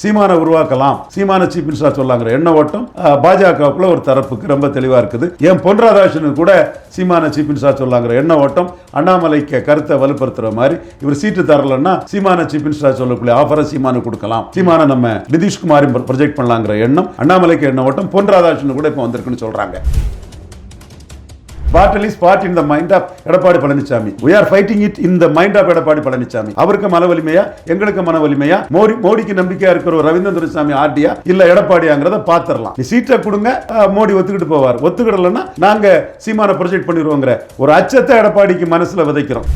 சீமானை உருவாக்கலாம். சீமான chief minister சொல்லாங்கிற எண்ண ஓட்டம் பாஜகவுக்குள்ள ஒரு தரப்புக்கு ரொம்ப தெளிவா இருக்குது. ஏன் பொன் ராதாகிருஷ்ணன் கூட சீமான சீஃப் மினிஸ்டர் சொல்லாங்கிற எண்ண ஓட்டம் அண்ணாமலைக்கு கருத்தை வலுப்படுத்துற மாதிரி இவர் சீட்டு தரலன்னா சீமான சீஃப் மினிஸ்டர் சொல்லக்கூடிய ஆஃபரை சீமானு கொடுக்கலாம். சீமான நம்ம நிதிஷ்குமாரி ப்ரொஜெக்ட் பண்ணலாங்கிற எண்ணம் அண்ணாமலைக்கு எண்ண ஓட்டம் பொன் ராதாகிருஷ்ணன் கூட இப்போ வந்திருக்குன்னு சொல்றாங்க. Battle is part in the mind of Edappadi Palaniswami we are fighting it in the mind of Edappadi Palaniswami அவருக்கு மன வலிமையா எங்களுக்கு மன வலிமையா மோடி மோடிக்கு நம்பிக்கையா இருக்கிற ஒரு ரவீந்திர துரைசாமி ஆர்டியா இல்ல எடப்பாடியாங்கிறத பாத்திரலாம் நீ சீட்டை கொடுங்க மோடி ஒத்துக்கிட்டு போவார் ஒத்துக்கிடலன்னா நாங்க சீமான ப்ரொஜெக்ட் பண்ணிடுவோங்கிற ஒரு அச்சத்தை எடப்பாடிக்கு மனசுல விதைக்கிறோம்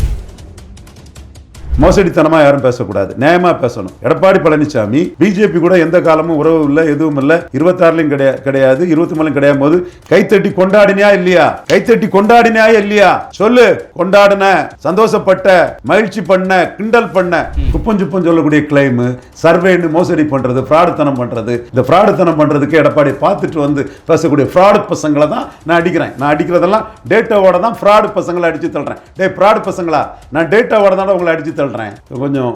மோசடித்தனமா யாரும் பேசக்கூடாது. நியாயமா பேசணும். எடப்பாடி பழனிசாமி பிஜேபி கூட எந்த காலமும் உறவு இல்லை எதுவும் இல்லை. இருபத்தாறுலையும் கிடையாது கிடையாது இருபத்தி மூணுலையும் கிடையாது. போது கைத்தட்டி கொண்டாடினியா இல்லையா? கைத்தட்டி கொண்டாடினியா இல்லையா? சொல்லு. கொண்டாடின சந்தோஷப்பட்ட மகிழ்ச்சி பண்ண கிண்டல் பண்ண குப்பம் சுப்பம் சொல்லக்கூடிய கிளைம் சர்வேன்னு மோசடி பண்றது ஃப்ராடுத்தனம் பண்றது. இந்த ஃப்ராடுத்தனம் பண்றதுக்கு எடப்பாடி பார்த்துட்டு வந்து பேசக்கூடிய ஃப்ராடு பசங்களை தான் நான் அடிக்கிறேன். நான் அடிக்கிறதெல்லாம் டேட்டாவோட தான் ஃப்ராடு பசங்களை அடிச்சு தள்ளுறேன். டே ஃப்ராடு பசங்களா? நான் டேட்டாவோட தான் உங்களை அடிச்சு தள்ளுறேன். கொஞ்சம்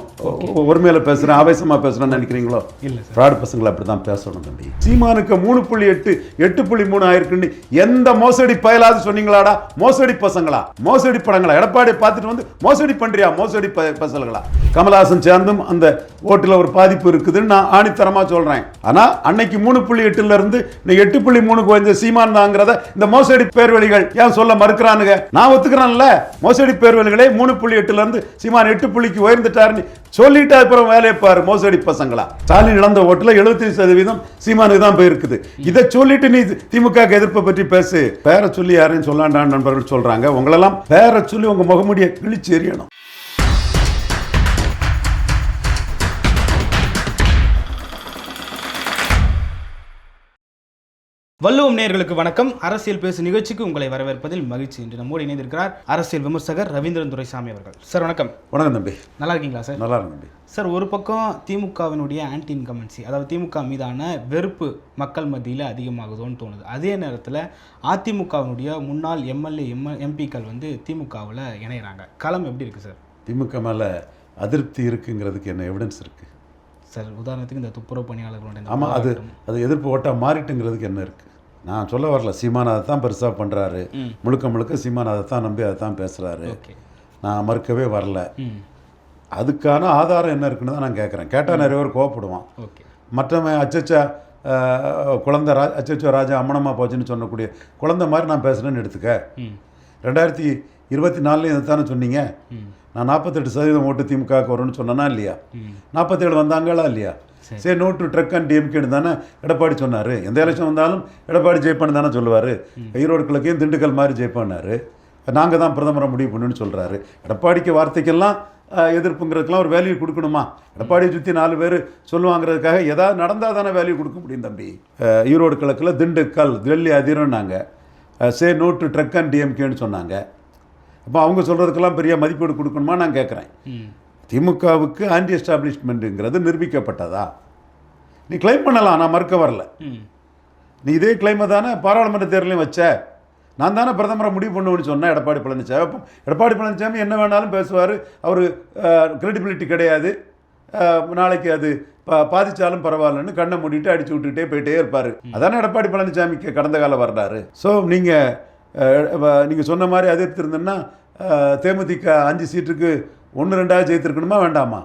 ஒருமையில பேசுறேன் ஆவேசமா பேசுறேன்னு நினைக்கிறீங்களோ? இல்ல ஃப்ராடு பசங்களை அப்படி தான் பேசணும் தம்பி. சீமானுக்கு மூணு புள்ளி எட்டு எட்டு புள்ளி மூணு ஆயிருக்குன்னு எந்த மோசடி பயலாது சொன்னீங்களாடா? மோசடி பசங்களா? மோசடி படங்களா? எடப்பாடி பார்த்துட்டு வந்து மோசடி பண்றியா? மோசடி பசங்களா? கமலஹாசன் சேர்ந்தும் அந்த ஓட்டுல ஒரு பாதிப்பு இருக்குதுன்னு நான் ஆணித்தரமா சொல்றேன். ஆனா அன்னைக்கு மூணு புள்ளி எட்டுல இருந்து இந்த எட்டு புள்ளி மூணுக்கு வந்து சீமான் தாங்கிறத இந்த மோசடி பேர்வழிகள் ஏன் சொல்ல மறுக்கிறானுங்க? நான் ஒத்துக்கிறேன்ல. மோசடி பேர்வழிகளே மூணு புள்ளி எட்டுல இருந்து சீமான் எட்டு புள்ளிக்கு உயர்ந்துட்டாருன்னு சொல்லிட்டு அப்புறம் வேலையை பாரு மோசடி பசங்களா? ஸ்டாலின் இழந்த ஓட்டுல 75% சதவீதம் சீமானுக்கு தான் போயிருக்குது. இதை சொல்லிட்டு நீ திமுக எதிர்ப்பை பற்றி பேசு. பேரை சொல்லி யாரையும் சொல்லாண்டான் நண்பர்கள் சொல்றாங்க. உங்களெல்லாம் பேரை சொல்லி உங்க முகமுடியை கிழிச்சு எறியணும். வள்ளுவம் நேயர்களுக்கு வணக்கம். அரசியல் பேசு நிகழ்ச்சிக்கு உங்களை வரவேற்பதில் மகிழ்ச்சி இன்று நம்மோடு இணைந்திருக்கிறார் அரசியல் விமர்சகர் ரவீந்திரன் துரைசாமி அவர்கள். சார் வணக்கம். வணக்கம் தம்பி. நல்லா இருக்கீங்களா சார்? நல்லா இருக்கும் தம்பி. சார் ஒரு பக்கம் திமுகவினுடைய ஆன்டி இன்கமன்சி அதாவது திமுக மீதான வெறுப்பு மக்கள் மத்தியில் அதிகமாகுதோன்னு தோணுது. அதே நேரத்தில் அதிமுகவினுடைய முன்னாள் எம்எல்ஏ எம் எம்பிக்கள் வந்து திமுகவில் இணையறாங்க. களம் எப்படி இருக்குது சார்? திமுக மேல அதிருப்தி இருக்குங்கிறதுக்கு என்ன எவிடன்ஸ் இருக்கு? சார் உதாரணத்துக்கு இந்த துப்புரவு பணியாளர்களுடைய இந்த ஆமா அது. அது எதிர்ப்பு ஓட்டா மாறிட்டுங்கிறதுக்கு என்ன இருக்கு? நான் சொல்ல வரல சீமான் அதை தான் பெருசா பண்றாரு. ம். முழுக்க முழுக்க சீமான் அதை தான் நம்பி அதை தான் பேசுறாரு. ஓகே. நான் மறுக்கவே வரல. அதுக்கான ஆதாரம் என்ன இருக்குன்னு தான் நான் கேட்குறேன் கேட்டால் நிறைய பேர் கோவப்படுவான். மற்றவன் அச்சச்சா குழந்தை ரா அச்சச்சோ ராஜா அம்மனமா போச்சுன்னு சொன்னக்கூடிய குழந்தை மாதிரி நான் பேசுகிறேன்னு எடுத்துக்க. ரெண்டாயிரத்தி இருபத்தி நாலுலையும் இதை தானே சொன்னீங்க நான் நாற்பத்தெட்டு சதவீதம் ஓட்டு திமுக வரும்னு சொன்னேனா இல்லையா? நாற்பத்தேழு வந்தாங்களா இல்லையா? சரி. நோ டு ட்ரக் அண்ட் டிஎம்கேன்னு தானே எடப்பாடி சொன்னார். எந்த எலெக்ஷன் வந்தாலும் எடப்பாடி ஜெயிப்பான்னு தானே சொல்லுவார். ஈரோடு கிழக்கையும் திண்டுக்கல் மாதிரி ஜெயிப்பான்னாரு. நாங்கள் தான் பிரதமரை முடிவு பண்ணுன்னு சொல்கிறாரு எடப்பாடிக்கு வார்த்தைக்கெல்லாம் எதிர்ப்புங்கிறதுக்கெல்லாம் ஒரு வேல்யூ கொடுக்கணுமா? எடப்பாடியை சுற்றி நாலு பேர் சொல்லுவாங்கிறதுக்காக ஏதாவது நடந்தால் தானே வேல்யூ கொடுக்க முடியும் தம்பி. ஈரோடு கிழக்கில் Dindigul Delhi அதிரம்னாங்க say no to drug and டிஎம்கேன்னு சொன்னாங்க. அப்போ அவங்க சொல்கிறதுக்கெல்லாம் பெரிய மதிப்பீடு கொடுக்கணுமா நான் கேட்குறேன் திமுகவுக்கு ஆன்டி எஸ்டாப்ளிஷ்மெண்ட்டுங்கிறது நிரூபிக்கப்பட்டதா? நீ கிளைம் பண்ணலாம் நான் மறுக்க வரல. நீ இதே கிளைமை தானே பாராளுமன்ற தேர்தலையும் வச்ச. நான் தானே பிரதமரை முடிவு பண்ணுவேன்னு சொன்னேன் எடப்பாடி பழனிசாமி. அப்போ எடப்பாடி பழனிசாமி என்ன வேணாலும் பேசுவார். அவர் கிரெடிபிலிட்டி கிடையாது. நாளைக்கு அது பாதிச்சாலும் பரவாயில்லன்னு கண்ணை மூடிட்டு அடிச்சு விட்டுட்டே போயிட்டே இருப்பார். அதானே எடப்பாடி பழனிசாமிக்கு கடந்த கால வரலாறு. ஸோ நீங்கள் நீங்கள் சொன்ன மாதிரி எதிர்த்திருந்தேன்னா அஹ், தேமுதிக அஞ்சு சீட்டுக்கு ஒன்று ரெண்டாவது ஜெயித்திருக்கணுமா? வேண்டாமா?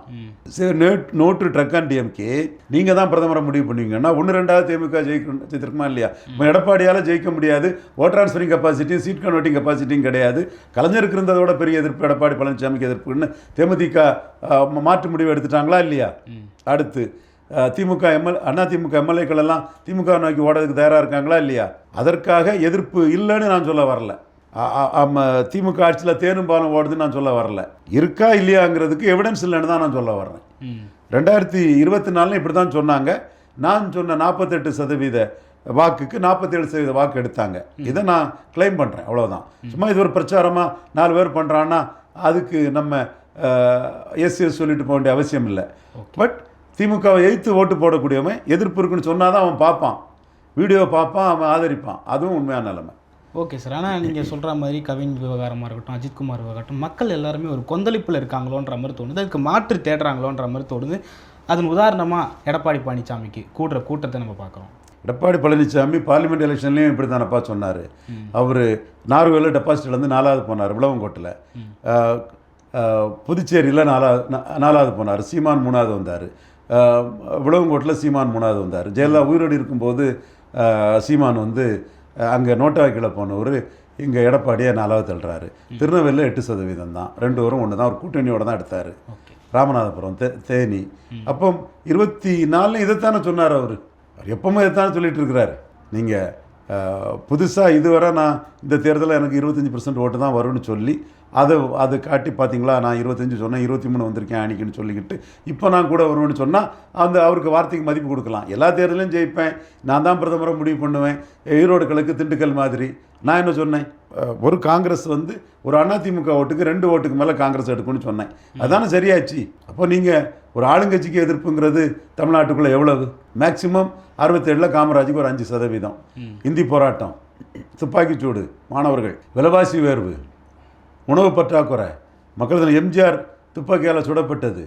சரி NAT no to drug and DMK நீங்கள் தான் பிரதமரை முடிவு பண்ணுவீங்கன்னா ஒன்று ரெண்டாவது திமுக ஜெயிக்கணும் ஜெயித்திருக்குமா இல்லையா? இப்போ எடப்பாடியால் ஜெயிக்க முடியாது. ஓட் ட்ரான்ஸ்ஃபரிங் கெப்பாசிட்டியும் சீட் கன்வெர்ட்டிங் கெப்பாசிட்டியும் கிடையாது. கலைஞருக்கு இருந்ததோட பெரிய எதிர்ப்பு எடப்பாடி பழனிசாமிக்கு எதிர்ப்புன்னு தேமுதிக மாற்று முடிவு எடுத்துட்டாங்களா இல்லையா? அடுத்து திமுக எம்எல் அண்ணா திமுக எம்எல்ஏக்கள் எல்லாம் திமுக நோக்கி ஓடுறதுக்கு தயாராக இருக்காங்களா இல்லையா? அதற்காக எதிர்ப்பு இல்லைன்னு நான் சொல்ல வரல. திமுக ஆட்சியில் தேனும் பாலம் ஓடுதுன்னு நான் சொல்ல வரல. இருக்கா இல்லையாங்கிறதுக்கு எவிடன்ஸ் இல்லைன்னு தான் நான் சொல்ல வர்றேன். ரெண்டாயிரத்தி இருபத்தி நாலில் இப்படி தான் சொன்னாங்க. நான் சொன்ன நாற்பத்தெட்டு சதவீத வாக்குக்கு நாற்பத்தேழு சதவீத வாக்கு எடுத்தாங்க. இதை நான் க்ளைம் பண்ணுறேன் அவ்வளோதான் சும்மா இது ஒரு பிரச்சாரமாக நாலு பேர் பண்ணுறான்னா அதுக்கு நம்ம எஸ் எஸ் சொல்லிட்டு போக வேண்டிய அவசியம் இல்லை. பட் திமுகவை எய்த்து ஓட்டு போடக்கூடியவன் எதிர்ப்பு இருக்குன்னு சொன்னால் தான் அவன் பார்ப்பான். வீடியோ பார்ப்பான் அவன் ஆதரிப்பான். அதுவும் உண்மையான நிலைமை. Okay sir. ஆனால் நீங்கள் சொல்கிற மாதிரி கவின் விவகாரமாக இருக்கட்டும் அஜித்குமார் விவகாரம் மக்கள் எல்லாருமே ஒரு கொந்தளிப்பில் இருக்காங்களோன்ற மாதிரி தோணுது. அதுக்கு மாற்று தேடுறாங்களோன்ற மாதிரி தோணுது. அதன் உதாரணமாக எடப்பாடி பழனிசாமிக்கு கூடுற கூட்டத்தை நம்ம பார்க்குறோம். எடப்பாடி பழனிசாமி பார்லிமெண்ட் எலெக்ஷன்லேயும் இப்படி தானப்பா சொன்னார் அவர் நார்வேல டெபாசிட்லேருந்து நாலாவது போனார் விளவங்கோட்டில். புதுச்சேரியில் நாலாவது நாலாவது போனார் சீமான் மூணாவது வந்தார். விளவங்கோட்டில் சீமான் மூணாவது வந்தார். ஜெயலலிதா உயிரோடு இருக்கும்போது சீமான் வந்து அங்கே நோட்டாக்கில் போனவர் இங்கே எடப்பாடியை நாலாவது தள்ளுறாரு. திருநெல்வேலியில் எட்டு சதவீதம் தான். ரெண்டு வரும் ஒன்று தான் ஒரு கூட்டணியோட தான் எடுத்தார். ராமநாதபுரம் தே தேனி. அப்போ இருபத்தி நாலு இதைத்தானே சொன்னார் அவர். அவர் எப்பவுமே இதைத்தானே சொல்லிட்டு இருக்கிறாரு. நீங்கள் புதுசாக இதுவரை நான் இந்த தேர்தலில் எனக்கு இருபத்தஞ்சி பர்சன்ட் ஓட்டு தான் வரும்னு சொல்லி அதை அதை காட்டி பார்த்தீங்களா நான் இருபத்தஞ்சி சொன்னேன் இருபத்தி மூணு வந்திருக்கேன் அன்னைக்குன்னு சொல்லிக்கிட்டு. இப்போ நான் கூட வருவேன்னு சொன்னால் அந்த அவருக்கு வார்த்தைக்கு மதிப்பு கொடுக்கலாம். எல்லா தேர்தலையும் ஜெயிப்பேன். நான் தான் பிரதமரை முடிவு பண்ணுவேன். ஈரோடு கிழக்கு திண்டுக்கல் மாதிரி. நான் என்ன சொன்னேன்? ஒரு காங்கிரஸ் வந்து ஒரு அதிமுக ஓட்டுக்கு ரெண்டு ஓட்டுக்கு மேலே காங்கிரஸ் எடுக்கும்னு சொன்னேன். அதானே சரியாச்சு? அப்போ நீங்கள் ஒரு ஆளுங்கட்சிக்கு எதிர்ப்புங்கிறது தமிழ்நாட்டுக்குள்ளே எவ்வளவு? மேக்சிமம் அறுபத்தேழில் காமராஜுக்கு ஒரு அஞ்சு சதவீதம். இந்தி போராட்டம். துப்பாக்கிச்சூடு மாணவர்கள். விலைவாசி உயர்வு. உணவு பற்றாக்குறை. மக்கள் எம்ஜிஆர் துப்பாக்கியால் சுடப்பட்டது.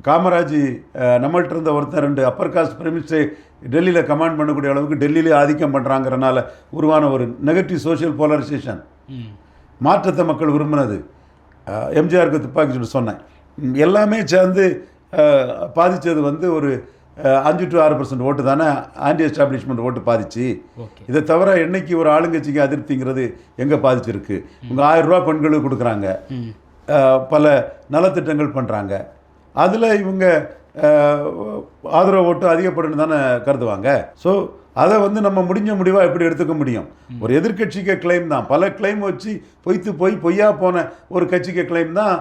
காமராஜ் அஹ், நம்மள்ட்ட இருந்த ஒருத்தர் ரெண்டு அப்பர் காஸ்ட் பிரமிஸ்டரை டெல்லியில் கமாண்ட் பண்ணக்கூடிய அளவுக்கு டெல்லியிலே ஆதிக்கம் பண்ணுறாங்கிறனால உருவான ஒரு நெகட்டிவ் சோஷியல் போலரைசேஷன் மாற்றத்தை மக்கள் விரும்பினது. எம்ஜிஆருக்கு துப்பாக்கி சுட்டு சொன்னேன். எல்லாமே சேர்ந்து பாதிச்சது வந்து ஒரு அஞ்சு டு ஆறு பர்சன்ட் ஓட்டு தானே ஆன்டி எஸ்டாப்ளிஷ்மெண்ட் ஓட்டு பாதிச்சு இதை தவிர என்னைக்கு ஒரு ஆளுங்கட்சிக்கு அதிருப்திங்கிறது எங்கே பாதிச்சிருக்கு? உங்கள் ஆயிரம் ரூபா பெண்களுக்கு கொடுக்குறாங்க. பல நலத்திட்டங்கள் பண்ணுறாங்க அதில் இவங்க ஆதரவு ஓட்டு அதிகப்படும் தானே கருதுவாங்க. ஸோ அதை வந்து நம்ம முடிஞ்ச முடிவாக எப்படி எடுத்துக்க முடியும்? ஒரு எதிர்க்கட்சிக்கு கிளைம் தான். பல கிளைம் வச்சு பொய்த்து போய் பொய்யா போன ஒரு கட்சிக்கு கிளைம் தான்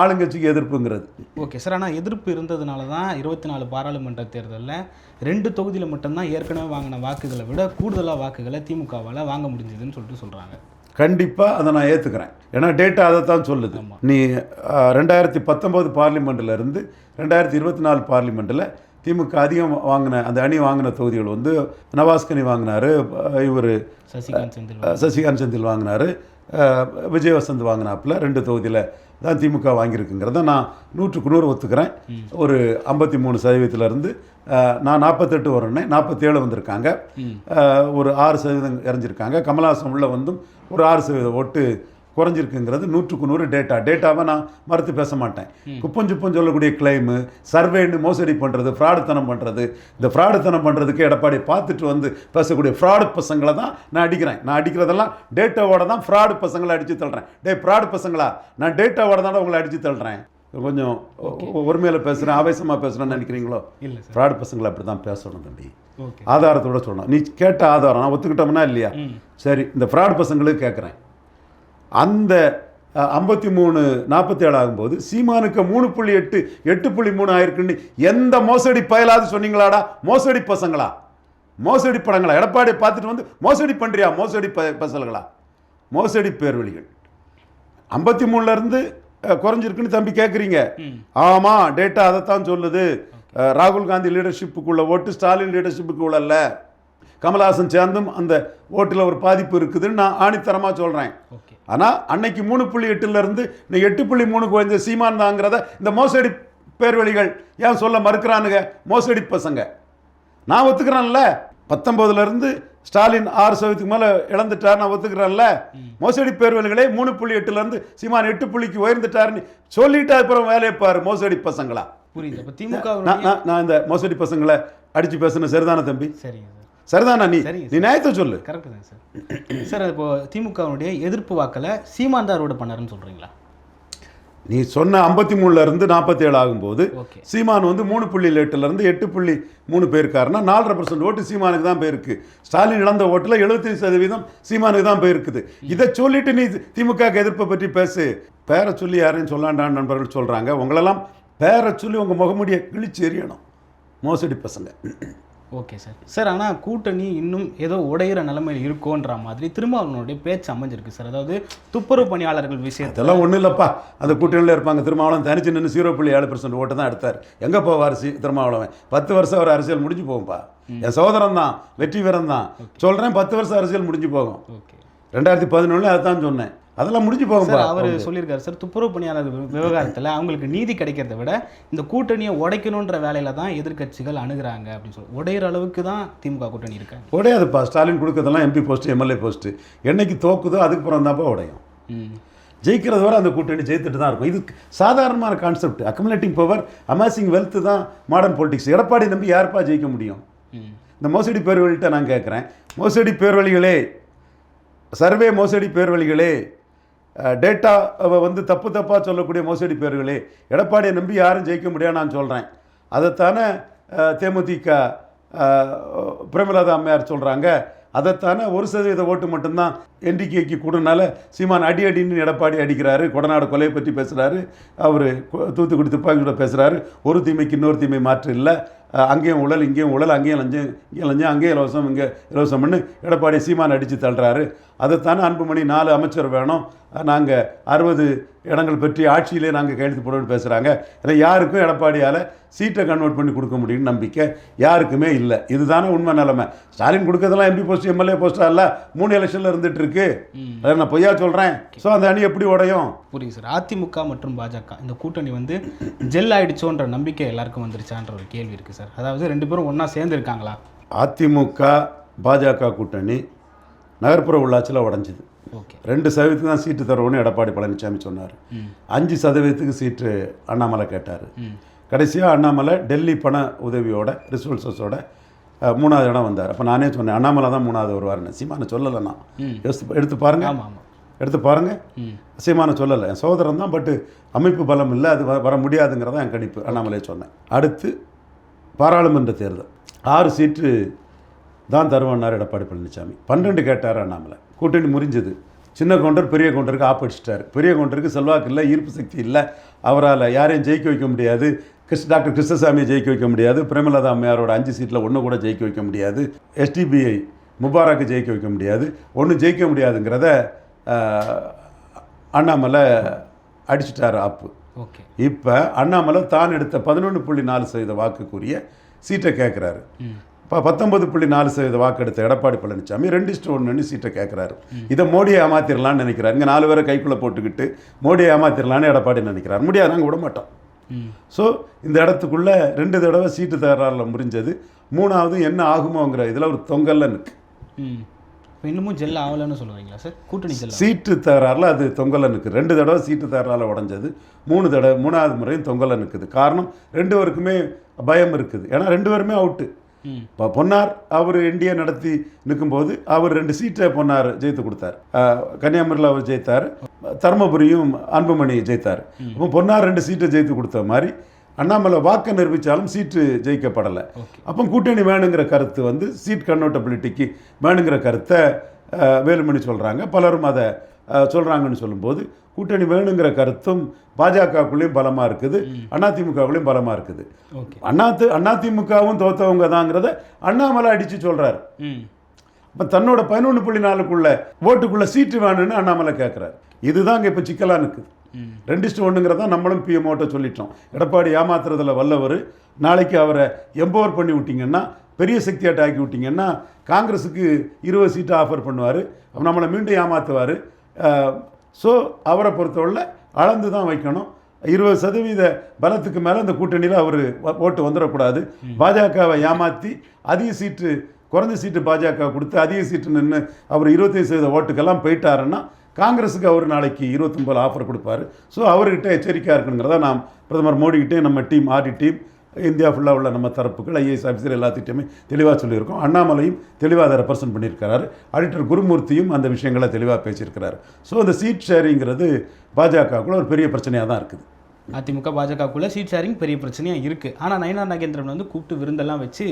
ஆளுங்கட்சிக்கு எதிர்ப்புங்கிறது. ஓகே சார் ஆனால் எதிர்ப்பு இருந்ததுனால தான் இருபத்தி நாலு பாராளுமன்ற தேர்தலில் ரெண்டு தொகுதியில் மட்டும்தான் ஏற்கனவே வாங்கின வாக்குகளை விட கூடுதலாக வாக்குகளை திமுகவால் வாங்க முடிஞ்சதுன்னு சொல்லிட்டு சொல்கிறாங்க கண்டிப்பாக அதை நான் ஏற்றுக்கிறேன் ஏன்னா டேட்டா அதை தான் சொல்லுது. நீ ரெண்டாயிரத்தி பத்தொம்போது பார்லிமெண்ட்டில் இருந்து ரெண்டாயிரத்தி இருபத்தி நாலு பார்லிமெண்ட்டில் திமுக அதிகம் வாங்கின அந்த அணி வாங்கின தொகுதிகள் வந்து நவாஸ்கனி வாங்கினாரு இவர் சசிகாந்த் செந்தில் வாங்கினாரு. விஜய் வசந்த் வாங்கினாப்புல ரெண்டு தொகுதியில் தான் திமுக வாங்கியிருக்குங்கிறத நான் நூற்றுக்கு நூறு ஒத்துக்கிறேன். ஒரு ஐம்பத்தி மூணு சதவீதத்திலேருந்து நான் நாற்பத்தெட்டு வரேன் நாற்பத்தேழு வந்திருக்காங்க. ஒரு ஆறு சதவீதம் இறஞ்சிருக்காங்க. கமலஹாசன் உள்ள வந்தும் ஒரு ஆறு சதவீதம் ஓட்டு குறைஞ்சிருக்குங்கிறது நூற்றுக்கு நூறு டேட்டா டேட்டாவை நான் மறுத்து பேச மாட்டேன். குப்பம் சுப்பம் சொல்லக்கூடிய கிளைமு சர்வேன்னு மோசடி பண்ணுறது ஃப்ராடுத்தனம் பண்ணுறது இந்த ஃப்ராடுத்தனம் பண்ணுறதுக்கு எடப்பாடி பார்த்துட்டு வந்து பேசக்கூடிய ஃப்ராடு பசங்களை தான் நான் அடிக்கிறேன். நான் அடிக்கிறதெல்லாம் டேட்டாவோட தான் ஃப்ராடு பசங்களை அடித்து தள்ளுறேன். டே ஃப்ராடு பசங்களா? நான் டேட்டாவோட தான் உங்களை அடித்து தள்ளுறேன். கொஞ்சம் ஒருமையில் பேசுகிறேன் ஆவேசமாக பேசுகிறேன்னு நினைக்கிறீங்களோ? இல்லை ஃப்ராடு பசங்களை அப்படி தான் பேசணும் தம்பி. ஆதாரத்தோட சொல்லணும். நீ கேட்ட ஆதாரம் நான் ஒத்துக்கிட்டோம்னா இல்லையா? சரி இந்த ஃப்ராட் பசங்களுக்கு கேட்குறேன் அந்த ஐம்பத்தி மூணு நாற்பத்தி ஏழு ஆகும்போது சீமானுக்கு மூணு புள்ளி எட்டு எட்டு புள்ளி மூணு ஆயிருக்குன்னு எந்த மோசடி பயலாது சொன்னீங்களாடா? மோசடி பசங்களா? மோசடி படங்களா? எடப்பாடி பார்த்துட்டு வந்து மோசடி பண்ணுறியா மோசடி ப பசங்களா? மோசடி பேர்வழிகள். ஐம்பத்தி மூணுலேருந்து குறைஞ்சிருக்குன்னு தம்பி கேட்குறீங்க ஆமாம் டேட்டா அதைத்தான் சொல்லுது. ராகுல் காந்தி லீடர்ஷிப்புக்குள்ள ஓட்டு ஸ்டாலின் லீடர்ஷிப்புக்குள்ள அல்ல கமலஹாசன் சேர்ந்தும் அந்த ஓட்டில் ஒரு பாதிப்பு இருக்குதுன்னு நான் ஆணித்தரமாக சொல்கிறேன் ஆனால் அன்னைக்கு மூணு புள்ளி எட்டுலேருந்து இந்த எட்டு புள்ளி மூணு குறைஞ்ச சீமான் தாங்கிறத இந்த மோசடி பேர்வழிகள் ஏன் சொல்ல மறுக்கிறானுங்க? மோசடி பசங்க. நான் ஒத்துக்கிறேன்ல. பத்தொம்போதுலேருந்து ஸ்டாலின் ஆறு சதவீதத்துக்கு மேலே இழந்துட்டார் நான் ஒத்துக்கிறேன்ல. மோசடி பேர்வழிகளே மூணு புள்ளி எட்டுலேருந்து சீமான் எட்டு புள்ளிக்கு உயர்ந்துட்டாருன்னு சொல்லிட்டு அப்புறம் வேலையை பாரு மோசடி பசங்களா. புரியுது. திமுக நான் இந்த மோசடி பசங்களை அடித்து பேசுன சரிதானே தம்பி? சரிங்க. சார் சரிதானா நீ? நீ நியாயத்தை சொல்லு. கரெக்டு தான் சார். சார் இப்போ திமுகவுடைய எதிர்ப்பு வாக்களை சீமான் தான் அறுவடை பண்ணாருன்னு சொல்கிறீங்களா நீ சொன்ன ஐம்பத்தி மூணுல இருந்து நாற்பத்தி ஏழு ஆகும்போது சீமான் வந்து மூணு புள்ளி எட்டுல இருந்து எட்டு புள்ளி மூணு பேருக்காருன்னா நாலரை பர்சன்ட் ஓட்டு சீமானுக்கு தான் போயிருக்கு. ஸ்டாலின் இழந்த ஓட்டில் எழுபத்தஞ்சு சதவீதம் சீமானுக்கு தான் போயிருக்குது. இதை சொல்லிட்டு நீ திமுக எதிர்ப்பை பற்றி பேசு. பேரை சொல்லி யாரையும் சொல்லாண்டான்னு நண்பர்கள் சொல்கிறாங்க உங்களெல்லாம் பேரை சொல்லி உங்கள் முகமுடியை கிழிச்சு எறியணும். மோசடி பசங்க. Okay sir. சார் ஆனால் கூட்டணி இன்னும் ஏதோ உடையிற நிலைமையில் இருக்கோன்ற மாதிரி திருமாவளவனுடைய பேச்சு அமைஞ்சிருக்கு சார். அதாவது துப்புரவு பணியாளர்கள் விஷயத்தில் அதெல்லாம் ஒன்றும் இல்லைப்பா. அந்த கூட்டணியில் இருப்பாங்க. திருமாவளவன் தனிச்சு நின்று ஜீரோ புள்ளி ஏழு பர்சன்ட் ஓட்டு தான் எடுத்தார். எங்கே போவார் சி திருமாவளவன்? பத்து வருஷம் அவர் அரசியல் முடிஞ்சு போகும்பா. என் சகோதரன் தான் வெற்றி வீரன் தான். சொல்கிறேன் பத்து வருஷம் அரசியல் முடிஞ்சு போகும். ஓகே. ரெண்டாயிரத்தி பதினொன்றில் அதான் சொன்னேன். அதெல்லாம் முடிஞ்சு சார் போகும்பா அவர் சொல்லியிருக்காரு சார் துப்புரவு பணியாளர் விவகாரத்துல அவங்களுக்கு நீதி கிடைக்கிறத விட இந்த கூட்டணியை உடைக்கணுன்ற வேலையில தான் எதிர்க்கட்சிகள் அணுகுறாங்க அப்படின்னு சொல்லி உடையிற அளவுக்கு தான் திமுக கூட்டணி இருக்காங்க உடையாதுப்பா. ஸ்டாலின் கொடுக்கறதெல்லாம் எம்பி போஸ்ட் எம்எல்ஏ போஸ்ட்டு என்னைக்கு தோக்குதோ அதுக்கு அப்புறம் தான்ப்பா உடையும். ஜெயிக்கிறது வரை அந்த கூட்டணி ஜெயித்துட்டு தான் இருக்கும். இது சாதாரணமான concept accumulating power amassing wealth தான் மாடர்ன் பொலிட்டிக்ஸ் எடப்பாடி நம்பி யாருப்பா ஜெயிக்க முடியும்? இந்த மோசடி பேர்வழிகிட்ட நான் கேட்குறேன் மோசடி பேர்வழிகளே. சர்வே மோசடி பேர்வழிகளே. டேட்டா வந்து தப்பு தப்பாக சொல்லக்கூடிய மோசடி பேர்களே எடப்பாடியை நம்பி யாரும் ஜெயிக்க முடியாது நான் சொல்கிறேன் அதைத்தானே தேமுதிக பிரேமலதா அம்மையார் சொல்கிறாங்க அதைத்தானே ஒரு சதவீத ஓட்டு மட்டும்தான் என்டிகேக்கு கூடனால சீமான் அடி அடின்னு எடப்பாடி அடிக்கிறாரு. கொடநாடு கொலையை பற்றி பேசுகிறாரு அவர் தூத்துக்குடி துப்பாக்கியோட பேசுகிறாரு ஒரு தீமைக்கு இன்னொரு தீமை மாற்று இல்லை. அங்கேயும் உழல் இங்கேயும் உழல் அங்கேயும் லஞ்சம் இங்கேயும் லஞ்சம் அங்கேயும் இலவசம் இங்கே இலவசம்னு எடப்பாடி சீமான் அடித்து தள்ளுறாரு. அதைத்தானே அன்புமணி நாலு அமைச்சர் வேணும். நாங்கள் அறுபது இடங்கள் பற்றி ஆட்சியிலே நாங்கள் கையெழுத்து போடணும்னு பேசுகிறாங்க ஏன்னா யாருக்கும் எடப்பாடியால் சீட்டை கன்வெர்ட் பண்ணி கொடுக்க முடியும்னு நம்பிக்கை யாருக்குமே இல்லை. இதுதானே உண்மை நிலைமை. ஸ்டாலின் கொடுக்கறதெல்லாம் எம்பி போஸ்ட் எம்எல்ஏ போஸ்டா இல்லை? மூணு எலெக்ஷனில் இருந்துட்டு இருக்கு. அதை நான் பொய்யா சொல்கிறேன் ஸோ அந்த அணி எப்படி உடையும்? புரியுது சார். அதிமுக மற்றும் பாஜக. இந்த கூட்டணி வந்து ஜெல் ஆயிடுச்சோன்ற நம்பிக்கை எல்லாருக்கும் வந்துருச்சான்ற ஒரு கேள்வி இருக்கு சார். அதாவது ரெண்டு பேரும் ஒண்ணா சேர்ந்து இருக்காங்களா அதிமுக பாஜக கூட்டணி நகர்ப்புற உள்ளாட்சியில் உடஞ்சிது. ஓகே. ரெண்டு சதவீதத்துக்கு தான் சீட்டு தருவோன்னு எடப்பாடி பழனிசாமி சொன்னார். அஞ்சு சதவீதத்துக்கு சீட்டு அண்ணாமலை கேட்டார். கடைசியாக அண்ணாமலை டெல்லி பண உதவியோட ரிசோர்ஸஸோட மூணாவது இடம் வந்தார். அப்போ நானே சொன்னேன் அண்ணாமலை தான் மூணாவது வருவார்னு சீமானை சொல்லலை நான். ம். எடுத்து எடுத்து பாருங்க. ஆமா ஆமா. எடுத்து பாருங்க. ம். சீமானை சொல்லலை. என் சோதரன் தான் பட்டு அமைப்பு பலம் இல்லை அது வர முடியாதுங்கிறதான் என் கணிப்பு. அண்ணாமலை சொன்னேன். அடுத்து பாராளுமன்ற தேர்தல். ஆறு சீட்டு தான் தருவன்னார் எடப்பாடி பழனிசாமி பன்னெண்டு கேட்டார் அண்ணாமலை கூட்டணி முறிஞ்சது. சின்ன கவுண்டர் பெரிய கவுண்டருக்கு ஆப்படிச்சிட்டார். பெரிய கவுண்டருக்கு செல்வாக்கு இல்லை ஈர்ப்பு சக்தி இல்லை. அவரால் யாரையும் ஜெயிக்க வைக்க முடியாது. கிருஷ்ண டாக்டர் கிருஷ்ணசாமியை ஜெயிக்க வைக்க முடியாது. பிரேமலதா அம்மையாரோட அஞ்சு சீட்டில் ஒன்று கூட ஜெயிக்க வைக்க முடியாது. எஸ்டிபிஐ முபாராக்கு ஜெயிக்க வைக்க முடியாது. ஒன்றும் ஜெயிக்க முடியாதுங்கிறத அண்ணாமலை அடிச்சிட்டார் ஆப்பு. இப்போ அண்ணாமலை தான் எடுத்த பதினொன்று புள்ளி நாலு சதவீத வாக்குக்குரிய சீட்டை கேட்குறாரு இப்போ பத்தொன்பது புள்ளி நாலு சதவீத வாக்கு எடுத்த எடப்பாடி பழனிசாமி ரெண்டு இஸ்டு ஒன்றுன்னு சீட்டை கேட்குறாரு இதை மோடியை ஏமாத்திரலான்னு நினைக்கிறாரு. இங்கே நாலு பேரை கைக்குள்ளே போட்டுக்கிட்டு மோடியை ஏமாத்திரலான்னு எடப்பாடி நினைக்கிறார். முடியாது நாங்கள் விட மாட்டோம். ஸோ இந்த இடத்துக்குள்ளே ரெண்டு தடவை சீட்டு தகராறில் முடிஞ்சது. மூணாவது என்ன ஆகுமோங்கிற இதில் ஒரு தொங்கல்ல நிற்கு இப்போ இன்னமும் ஜெல் ஆகலைன்னு சொல்லுவீங்களா சார் கூட்டணி ஜெல் சீட்டு தகராறில் அது தொங்கல்ல நிற்கு ரெண்டு தடவை சீட்டு தகராறில் உடஞ்சது. மூணு தடவை மூணாவது முறையும் தொங்கல்ல நிற்குது காரணம் ரெண்டு பேருக்குமே பயம் இருக்குது. ஏன்னா ரெண்டு பேருமே அவுட்டு இப்போ பொன்னார் அவர் இந்தியா நடத்தி நிற்கும்போது அவர் ரெண்டு சீட்டை பொன்னார் ஜெயித்து கொடுத்தார். கன்னியாகுமரியில் அவர் ஜெயித்தார். தருமபுரியும் அன்புமணி ஜெயித்தார். அப்போ பொன்னார் ரெண்டு சீட்டை ஜெயித்து கொடுத்த மாதிரி அண்ணாமலை வாக்கு நிரூபித்தாலும் சீட்டு ஜெயிக்கப்படலை. அப்போ கூட்டணி வேணுங்கிற கருத்து வந்து சீட் கன்வெர்டபிலிட்டிக்கு வேணுங்கிற கருத்தை வேலுமணி சொல்கிறாங்க பலரும் அதை சொல்கிறாங்கன்னு சொல்லும்போது கூட்டணி வேணுங்கிற கருத்தும் பாஜகக்குள்ளேயும் பலமாக இருக்குது அதிமுகவுலேயும் பலமாக இருக்குது. அண்ணாத்து அதிமுகவும் தோத்தவங்க தாங்கிறத அண்ணாமலை அடித்து சொல்கிறார் ம். அப்போ தன்னோட பதினொன்று புள்ளி நாலுக்குள்ள ஓட்டுக்குள்ள சீட்டு வேணும்னு அண்ணாமலை கேட்குறாரு இதுதாங்க இப்போ சிக்கலாக நிற்குது ம் ரெண்டு இஸ்டு ஒன்றுங்கிறத நம்மளும் பிஎம்ஓட்ட சொல்லிட்டோம். எடப்பாடி ஏமாத்துறதுல வல்லவர். நாளைக்கு அவரை எம்பவர் பண்ணி விட்டீங்கன்னா பெரிய சக்தியாட்ட ஆக்கி விட்டீங்கன்னா காங்கிரஸுக்கு இருபது சீட்டை ஆஃபர் பண்ணுவார். நம்மளை மீண்டும் ஏமாற்றுவார் ஸோ அவரை பொறுத்தவரை அளந்து தான் வைக்கணும். இருபது சதவீத பலத்துக்கு மேலே இந்த கூட்டணியில் அவர் ஓட்டு வந்துடக்கூடாது. பாஜகவை ஏமாற்றி அதிக சீட்டு குறைஞ்ச சீட்டு பாஜக கொடுத்து அதிக சீட்டு நின்று அவர் இருபத்தைந்து சதவீத ஓட்டுக்கெல்லாம் போயிட்டாருன்னா காங்கிரஸுக்கு அவர் நாளைக்கு இருபத்தொம்பது ஆஃபர் கொடுப்பாரு. ஸோ அவர்கிட்ட எச்சரிக்கையாக இருக்கணுங்கிறத நாம் பிரதமர் மோடிக்கிட்டே நம்ம டீம் ஆர்டி டீம் இந்தியா ஃபுல்லாக உள்ள நம்ம தரப்புகள் ஐஏஎஸ் ஆஃபீஸர் எல்லாத்திட்டையுமே தெளிவாக சொல்லியிருக்கோம். அண்ணாமலையும் தெளிவாக அதை ரெப்ரசன்ட் பண்ணியிருக்கிறாரு. ஆடிட்டர் குருமூர்த்தியும் அந்த விஷயங்களை தெளிவாக பேசியிருக்கிறாரு. ஸோ அந்த சீட் ஷேரிங்கிறது பாஜகக்குள்ள ஒரு பெரிய பிரச்சனையாக தான் இருக்குது. அதிமுக பாஜகக்குள்ள சீட் ஷேரிங் பெரிய பிரச்சனையா இருக்கு. ஆனா நயனார் நாகேந்திரன் வந்து கூப்பிட்டு விருந்தெல்லாம் வச்சு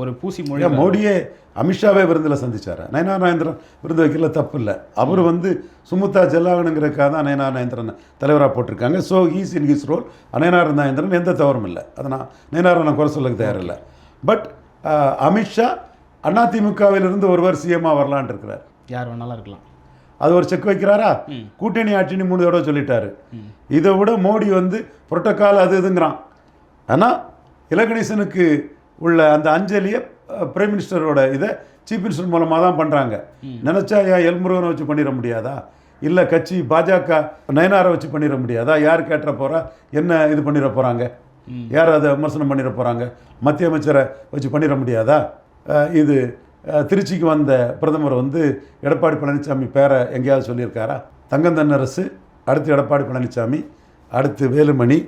ஒரு பூசி மொழி ஏன் மோடியே அமித்ஷாவே விருந்தில் சந்திச்சார்? நயனா நாயந்திரன் விருந்து வைக்கல தப்பு இல்லை அவர் வந்து சுமுத்தா ஜெல்லாகணுங்கிறக்காக தான் நயனா நாயந்திரன் தலைவராக போட்டிருக்காங்க. So he's in his role Nainar Nagendran எந்த தவறும் இல்லை. அதை நான் நயனாரை நான் குறை சொல்ல தயாரில்லை. பட் அமித்ஷா அதிமுகவிலிருந்து ஒருவர் சிஎம்மாக வரலான் இருக்கிறார். யார் வேணாலும் இருக்கலாம். அது ஒரு செக் வைக்கிறாரா. கூட்டணி ஆட்சின்னு மூணு தடவை சொல்லிட்டாரு. இதை விட மோடி வந்து புரோட்டோக்கால் அது இதுங்கிறான். ஆனால் இலகணேசனுக்கு உள்ள அந்த அஞ்சலியை பிரைம் மினிஸ்டரோட இதை சீஃப் மினிஸ்டர் மூலமாக தான் பண்ணுறாங்க நினச்சா ஏன் எல்முருகனை வச்சு பண்ணிட முடியாதா? இல்லை கட்சி பாஜக நயனாரை வச்சு பண்ணிட முடியாதா? யார் கேட்டுற போகிறா என்ன இது பண்ணிட போகிறாங்க யார் அதை விமர்சனம் பண்ணிட போகிறாங்க மத்திய அமைச்சரை வச்சு பண்ணிட முடியாதா? இது திருச்சிக்கு வந்த பிரதமர் வந்து எடப்பாடி பழனிசாமி பேரை எங்கேயாவது சொல்லியிருக்காரா? தங்கந்தன்னரசு அடுத்து எடப்பாடி பழனிசாமி அடுத்து வேலுமணி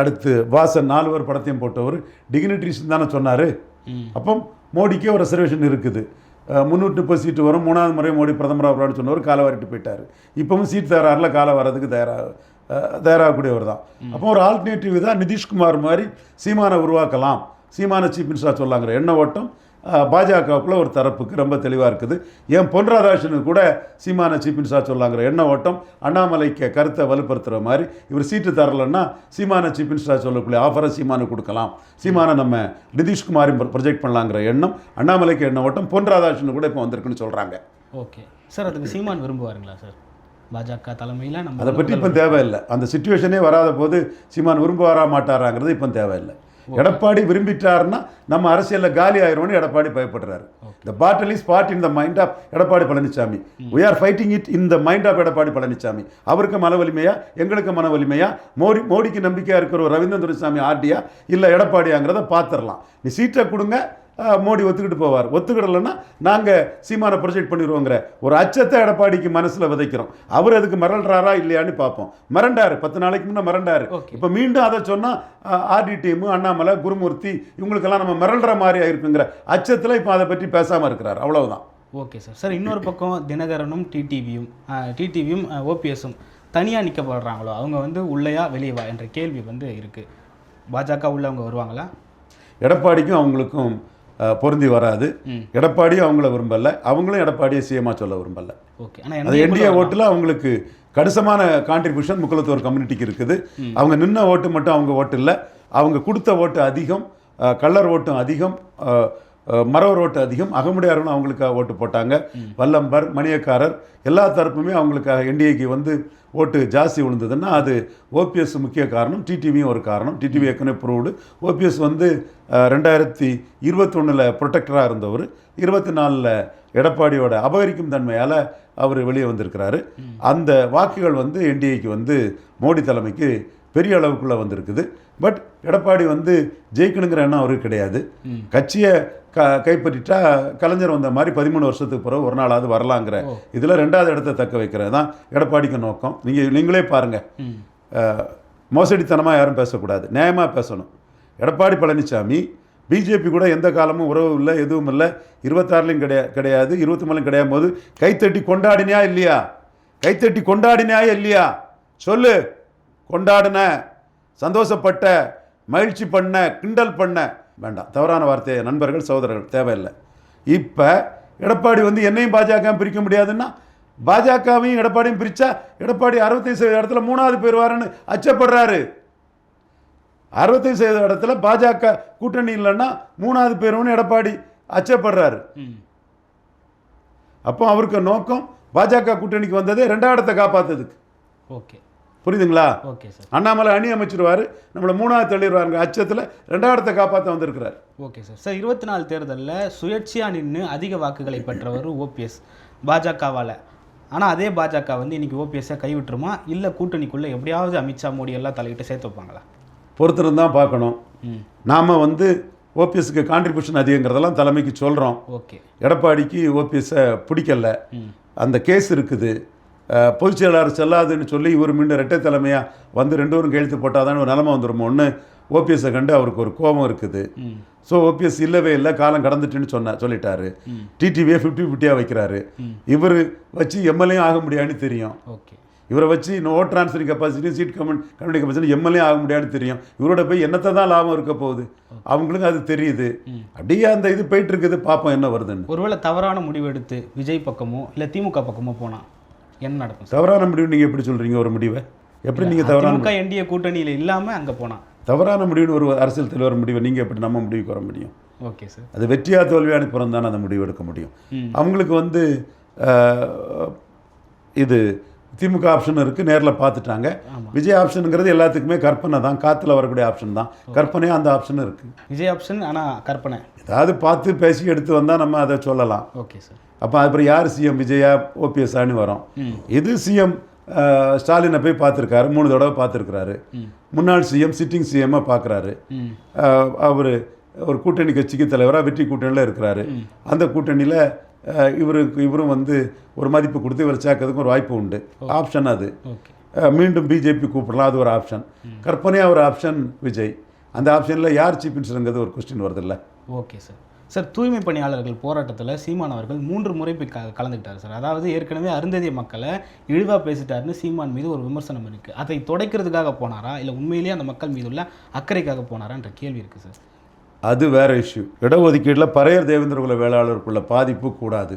அடுத்து வாசன் நால்வர் படத்தையும் போட்டவர் டிக்னிட்ரிஸ் தானே சொன்னார். அப்போ மோடிக்கே ஒரு ரிசர்வேஷன் இருக்குது. முந்நூற்றி முப்பது சீட்டு வரும் மூணாவது முறை மோடி பிரதமர் ஆகிறான்னு சொன்னவர் காலை வாரிட்டு போயிட்டார். இப்பவும் சீட் தயாராகல காலை வர்றதுக்கு தயாராக தயாராகக்கூடியவர் தான். அப்போ ஒரு ஆல்டர்னேட்டிவ் தான் நிதிஷ்குமார் மாதிரி சீமானை உருவாக்கலாம். சீமான சீஃப் மினிஸ்டராக சொல்லாங்கிற எண்ண ஓட்டம் பாஜகவுக்குள்ள ஒரு தரப்புக்கு ரொம்ப தெளிவாக இருக்குது. ஏன் பொன் ராதாகிருஷ்ணனுக்கு கூட சீமான சீஃப் மினிஸ்டராக சொல்லாங்கிற எண்ண ஓட்டம் அண்ணாமலைக்கு கருத்தை வலுப்படுத்துகிற மாதிரி இவர் சீட்டு தரலன்னா சீமான சீஃப் மினிஸ்டராக சொல்லக்கூடிய ஆஃபரை சீமானு கொடுக்கலாம். சீமானை நம்ம நிதிஷ்குமாரையும் ப்ரொஜெக்ட் பண்ணலாங்கிற எண்ணம் அண்ணாமலைக்கு எண்ண ஓட்டம் பொன் ராதாகிருஷ்ணன் கூட இப்போ வந்திருக்குன்னு சொல்கிறாங்க ஓகே. சார் அதுக்கு சீமான் விரும்புவாருங்களா சார்? பாஜக தலைமையில் நம்ம அதை பற்றி இப்போ தேவையில்லை. அந்த சுச்சுவேஷனே வராத போது சீமான் விரும்புவாரா மாட்டாராங்கிறது இப்போ தேவையில்லை. எடப்பாடி விரும்பிட்டாருன்னா நம்ம அரசியலில் காலி ஆயிரும்னு Edappadi பயப்படுறாரு. The battle is part in the mind of Edappadi Palaniswami we are fighting it in the mind of Edappadi Palaniswami அவருக்கு மன வலிமையா? எங்களுக்கு மன வலிமையா? மோடி மோடிக்கு நம்பிக்கையாக இருக்கிற ஒரு ரவீந்திரன் துரைசாமி ஆர்டியா இல்லை எடப்பாடியாங்கிறத பார்த்துடலாம் நீ சீட்டை கொடுங்க மோடி ஒத்துக்கிட்டு போவார். ஒத்துக்கிடலைன்னா நாங்கள் சீமானை ப்ரொஜெக்ட் பண்ணிடுவோங்கிற ஒரு அச்சத்தை எடப்பாடிக்கு மனசில் விதைக்கிறோம். அவர் அதுக்கு மிரள்றாரா இல்லையான்னு பார்ப்போம். மிரண்டாரு. பத்து நாளைக்கு முன்னே மிரண்டாரு. இப்போ மீண்டும் அதை சொன்னால் ஆர்டி டீமு அண்ணாமலை குருமூர்த்தி இவங்களுக்கெல்லாம் நம்ம மிரள்ற மாதிரி ஆயிருக்குங்கிற அச்சத்தில் இப்போ அதை பற்றி பேசாமல் இருக்கிறார். அவ்வளவுதான். Okay sir. சார் இன்னொரு பக்கம் தினகரனும் டிடிவியும் டிடிவியும் ஓபிஎஸும் தனியாக நிற்கப்படுறாங்களோ அவங்க வந்து உள்ளேயா வெளியே வா என்ற கேள்வி வந்து இருக்குது பாஜக உள்ள அவங்க வருவாங்களா? எடப்பாடிக்கும் அவங்களுக்கும் பொருந்தி வராது. எடப்பாடியும் அவங்கள விரும்பல. அவங்களும் எடப்பாடியை சிஎம்மா சொல்ல விரும்பல. ஓகே. ஆனால் என்டிஏ ஓட்டில் அவங்களுக்கு கணிசமான கான்ட்ரிபியூஷன் முக்குலத்தோர் கம்யூனிட்டிக்கு இருக்குது. அவங்க நின்ன ஓட்டு மட்டும் அவங்க ஓட்டு இல்லை. அவங்க கொடுத்த ஓட்டு அதிகம். கள்ளர் ஓட்டும் அதிகம். மறவர் ஓட்டு அதிகம். அகமுடையார்களும் அவங்களுக்காக ஓட்டு போட்டாங்க. வல்லம்பர் மணியக்காரர் எல்லா தரப்புமே அவங்களுக்காக என்டிஏக்கு வந்து ஓட்டு ஜாஸ்தி விழுந்ததுன்னா அது ஓபிஎஸ் முக்கிய காரணம். டிடிவியும் ஒரு காரணம். டிடிவி ஏற்கனவே ப்ரூவ்டு ஓபிஎஸ் வந்து ரெண்டாயிரத்தி இருபத்தொன்னில் ப்ரொடெக்டராக இருந்தவர். இருபத்தி நாலில் எடப்பாடியோட அபகரிக்கும் தன்மையால் அவர் வெளியே வந்திருக்கிறாரு. அந்த வாக்குகள் வந்து என்டிஏக்கு வந்து மோடி தலைமைக்கு பெரிய அளவுக்குள்ளே வந்திருக்குது. பட் எடப்பாடி வந்து ஜெயிக்கணுங்கிற எண்ணம் அவருக்கு கிடையாது. கட்சியை க கைப்பற்றிட்டா கலைஞர் வந்த மாதிரி பதிமூணு வருஷத்துக்கு பிறகு ஒரு நாளாவது வரலாங்கிற இதில் ரெண்டாவது இடத்த தக்க வைக்கிறது தான் எடப்பாடிக்கு நோக்கம். நீங்கள் நீங்களே பாருங்கள் மோசடித்தனமாக யாரும் பேசக்கூடாது. நியாயமாக பேசணும். எடப்பாடி பழனிசாமி பிஜேபி கூட எந்த காலமும் உறவு இல்லை எதுவும் இல்லை. இருபத்தாறுலையும் கிடையாது கிடையாது. இருபத்தி மூணுலையும் கிடையாது போது கைத்தட்டி கொண்டாடினியா இல்லையா? கைத்தட்டி கொண்டாடினியா இல்லையா? சொல்லு. கொண்டாடின சந்தோஷப்பட்ட மகிழ்ச்சி பண்ண கிண்டல் பண்ண வேண்டாம். தவறான வார்த்தை நண்பர்கள் சகோதரர்கள் தேவையில்லை. இப்போ எடப்பாடி வந்து என்னையும் பாஜக பிரிக்க முடியாதுன்னா பாஜகவையும் எடப்பாடியும் பிரித்தா எடப்பாடி அறுபத்தைந்து சதவீத இடத்துல மூணாவது போயிடுவாருன்னு அச்சப்படுறாரு. அறுபத்தைந்து சதவீத இடத்துல பாஜக கூட்டணி இல்லைன்னா மூணாவது பேருன்னு எடப்பாடி அச்சப்படுறாரு. அப்போ அவருக்கு நோக்கம் பாஜக கூட்டணிக்கு வந்ததே ரெண்டாவது இடத்தை காப்பாத்துறதுக்கு. ஓகே. புரியுதுங்களா? Okay sir. அண்ணாமலை அணி அமைச்சிருவாரு. நம்மளை மூணாவது தள்ளிடுவாருங்க அச்சத்தில் ரெண்டாவது இடத்தை காப்பாற்ற வந்திருக்கிறார். Okay sir. சார் இருபத்தி நாலு தேர்தலில் சுயேட்சையாக நின்று அதிக வாக்குகளை பெற்றவர் ஓபிஎஸ் பாஜகவால். ஆனால் அதே பாஜக வந்து இன்னைக்கு ஓபிஎஸ்ஸை கைவிட்டுருமா? இல்லை கூட்டணிக்குள்ளே எப்படியாவது அமித்ஷா மோடி எல்லாம் தலையிட்டு சேர்த்து வைப்பாங்களா? பொறுத்திருந்தான் பார்க்கணும். நாம் வந்து ஓபிஎஸ்க்கு கான்ட்ரிபியூஷன் அதிகங்கிறதெல்லாம் தலைமைக்கு சொல்கிறோம் ஓகே. எடப்பாடிக்கு ஓபிஎஸ்ஸை பிடிக்கல. அந்த கேஸ் இருக்குது. பொதுச் செயலாளர் செல்லாதுன்னு சொல்லி இவர் மீண்டும் ரெட்டை தலைமையாக வந்து ரெண்டு பேரும் கையெழுத்து போட்டால் ஒரு நிலமை வந்துருமோன்னு ஓபிஎஸ்ஸை கண்டு அவருக்கு ஒரு கோபம் இருக்குது. ஸோ ஓபிஎஸ் இல்லவே இல்லை காலம் கடந்துட்டுன்னு சொன்ன சொல்லிட்டாரு. டிடிவியை ஃபிஃப்டி ஃபிஃப்டியாக வைக்கிறாரு இவர் வச்சு எம்எல்ஏ ஆக முடியாதுன்னு தெரியும். ஓகே. இவரை வச்சு no transferring capacity seat comment community capacity MLA ஆக முடியாதுன்னு தெரியும். இவரோட போய் என்னத்தை தான் லாபம் இருக்க போகுது? அவங்களுக்கு அது தெரியுது. அப்படியே அந்த இது போயிட்டு இருக்குது பார்ப்போம் என்ன வருதுன்னு. ஒருவேளை தவறான முடிவு எடுத்து விஜய் பக்கமோ இல்லை திமுக பக்கமோ போனால் என்ன நடக்கும் தவறான முடிவு நீங்கள் எப்படி சொல்கிறீங்க ஒரு முடிவை? எப்படி நீங்கள் தவறான என்டிஏ கூட்டணியில் இல்லாமல் அங்கே போனால் தவறான முடிவுன்னு ஒரு அரசியல் தலைவர் முடிவை நீங்கள் எப்படி நம்ம முடிவுக்கு வர முடியும்? Okay sir. அது வெற்றியா தோல்வியான பிறகு தானே அந்த முடிவு எடுக்க முடியும். அவங்களுக்கு வந்து இது திமுக ஆப்ஷன் இருக்குது நேரில் பார்த்துட்டாங்க. விஜய் ஆப்ஷனுங்கிறது எல்லாத்துக்குமே கற்பனை தான் காற்றுல வரக்கூடிய ஆப்ஷன் தான். கற்பனையாக அந்த ஆப்ஷன் இருக்குது விஜய் ஆப்ஷன் ஆனால் கற்பனை. ஏதாவது பார்த்து பேசி எடுத்து வந்தால் நம்ம அதை சொல்லலாம். Okay sir. அப்போ அப்புறம் யார் சிஎம் விஜயா ஓபிஎஸ் ஆன்னு வரும். இது சிஎம் ஸ்டாலினை போய் பார்த்துருக்காரு. மூணு தடவை பார்த்துருக்குறாரு. முன்னாள் சிஎம் சிட்டிங் சிஎம்மாக பார்க்குறாரு. அவர் ஒரு கூட்டணி கட்சிக்கு தலைவராக வெற்றி கூட்டணியில் இருக்கிறாரு. அந்த கூட்டணியில் இவருக்கு இவரும் வந்து ஒரு மதிப்பு கொடுத்து இவர் சேர்க்கறதுக்கு ஒரு வாய்ப்பு உண்டு. ஆப்ஷன் அது. மீண்டும் பிஜேபி கூப்பிடலாம். அது ஒரு ஆப்ஷன். கற்பனையாக ஒரு ஆப்ஷன் விஜய். அந்த ஆப்ஷனில் யார் சீஃப் மினிஸ்டருங்கிறது ஒரு கொஸ்டின் வருதுல்ல. Okay sir. சார் தூய்மை பணியாளர்கள் போராட்டத்தில் சீமான் அவர்கள் மூன்று முறை போய் க கலந்துக்கிட்டார் சார். அதாவது ஏற்கனவே அருந்ததிய மக்களை இழிவாக பேசிட்டாருன்னு சீமான் மீது ஒரு விமர்சனம் இருக்குது அதை துடைக்கிறதுக்காக போனாரா? இல்லை உண்மையிலேயே அந்த மக்கள் மீது உள்ள அக்கறைக்காக போனாரான்ற கேள்வி இருக்குது சார். அது வேற இஷ்யூ இடஒதுக்கீட்டில் பறையர் தேவேந்திர குல வேளாளருக்குள்ள பாதிப்பு கூடாது.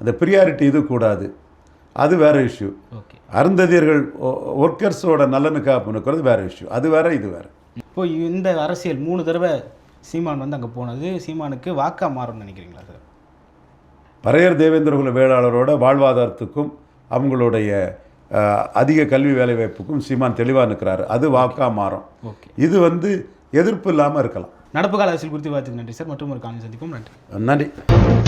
அந்த ப்ரியாரிட்டி இது கூடாது. அது வேற இஷ்யூ ஓகே. அருந்ததியர்கள் ஒர்க்கர்ஸோட நலனுக்காக பண்ணுக்கிறது வேற இஷ்யூ அது வேற இது வேற. இப்போ இந்த அரசியல் மூணு தடவை சீமான் வந்து அங்கே போனது. சீமானுக்கு வாக்கா மாறும்னு நினைக்கிறீங்களா சார்? பறையர் தேவேந்திர குல வேளாளரோட வாழ்வாதாரத்துக்கும் அவங்களுடைய அதிக கல்வி வேலைவாய்ப்புக்கும் சீமான் தெளிவாக நிற்கிறாரு அது வாக்கா மாறும். ஓகே. இது வந்து எதிர்ப்பு இல்லாமல் இருக்கலாம். நடப்பு கால அரசியல் குறித்து பார்த்துக்கு நன்றி சார். மற்றும் ஒரு காணொலி சந்திப்போம். நன்றி. நன்றி.